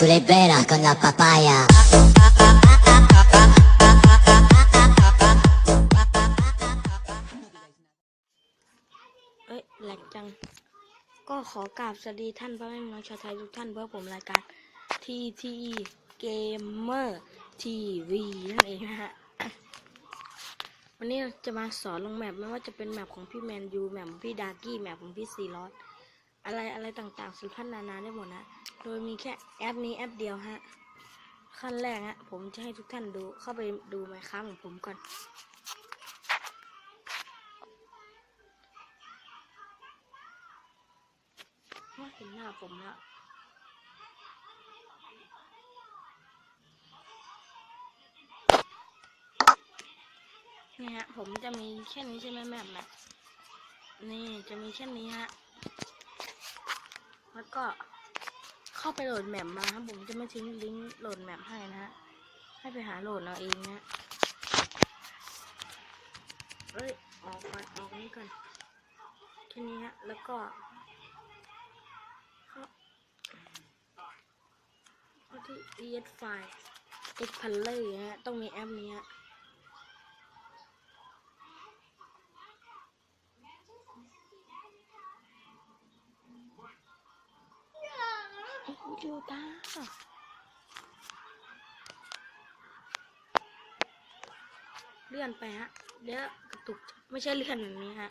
Tu l'hai bella con la papaya. เอ้ยแหลกจังก็ขอกราบสวัสดีท่านพ่อแม่น้องชาวไทยทุกท่านเพื่อผมรายการ TT Gamer TV นั่นเองนะฮะ วันนี้จะมาสอนลงแมปไม่ว่าจะเป็นแมปของพี่แมนยูแมปของพี่ดาร์กี้แมปของพี่ซีรอสอะไรอะไรต่างๆสุดพันนานาได้หมดนะ โดยมีแค่แอปนี้แอปเดียวฮะ ขั้นแรกฮะ ผมจะให้ทุกท่านดูเข้าไปดูไมค้าของผมก่อนว่เห็นหน้าผมแล้วนี่ฮะ ผมจะมีแค่นี้ใช่ไหมแมปนะนี่จะมีแค่นี้ฮะ แล้วก็ เข้าไปโหลดแมปมาครับผมจะไม่ทิ้งลิงก์โหลดแมปให้นะฮะให้ไปหาโหลดเอาเองนะเอ้ยออกก่อนออกนี้ก่อนแค่นี้ฮะแล้วก็เข้าที่ ES file X p a l e r ฮะต้องมีแอปนี้ฮะ อ้โหดูตาเลื่อนไปฮะ เดี๋ยวกระตุก ไม่ใช่เลื่อนแบบนี้ฮะ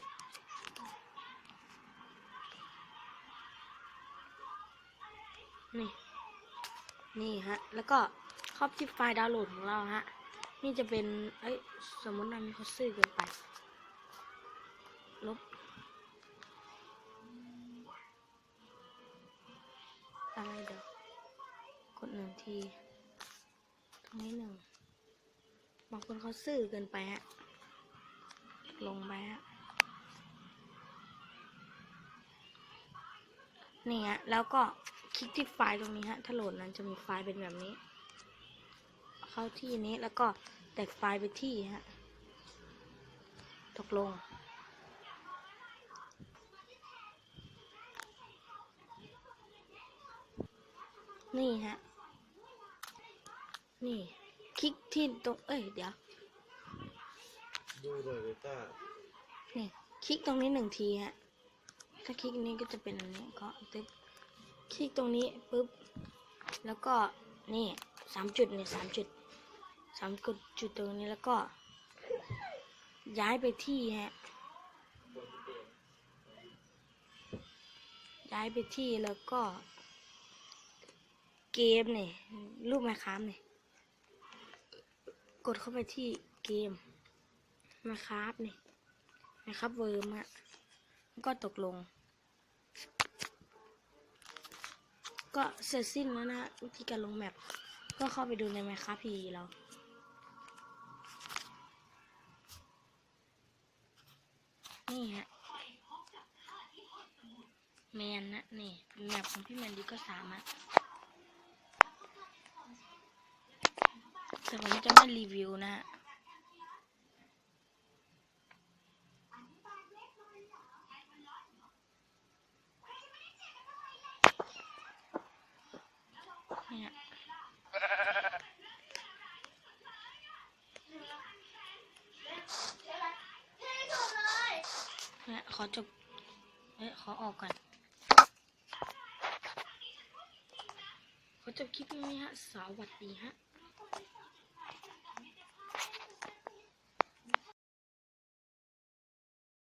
นี่ นี่ฮะ แล้วก็เข้าที่ไฟล์ดาวน์โหลดของเราฮะ นี่จะเป็น เอ้ย สมมติเรามีคอสซื่อเกินไป ลบ ที ตรงนี้หนึ่งบางคนเขาซื่อเกินไปฮะ ลงไปฮะ นี่ฮะ แล้วก็คลิกที่ไฟล์ตรงนี้ฮะ ถ้าโหลดนั้นจะมีไฟล์เป็นแบบนี้ เข้าที่นี้แล้วก็แตกไฟล์ไปที่ฮะ ตกลงนี่ฮะ นี่ คลิกที่ตรง เอ้ย เดี๋ยว ดูหน่อยเบต้านี่ คลิกตรงนี้หนึ่งทีฮะ ถ้าคลิกนี้ก็จะเป็นอันนี้ก็ตึ๊บคลิกตรงนี้ปุ๊บ แล้วก็นี่สามจุดเนี่ยสามจุดสามจุดจุดตรงนี้แล้วก็ ย้ายไปที่ฮะ ย้ายไปที่แล้วก็ เกมเนี่ยรูปไมค้ามเนี่ย กดเข้าไปที่เกมไมค้าฟเนี่ยไมค้าฟเวิร์มฮะก็ตกลง ก็เสร็จสิ้นแล้วนะวิธีการลงแมปก็เข้าไปดูใน Minecraft PE เรานี่ฮะแมนนะนี่แมปของพี่แมนดีก็สามารถ แต่ผมจะไม่รีวิวนะฮะเนี่ยเนี่ยขอจบเอ้ยขอออกก่อนขอจบคลิปนี้ฮะ สวัสดีฮะ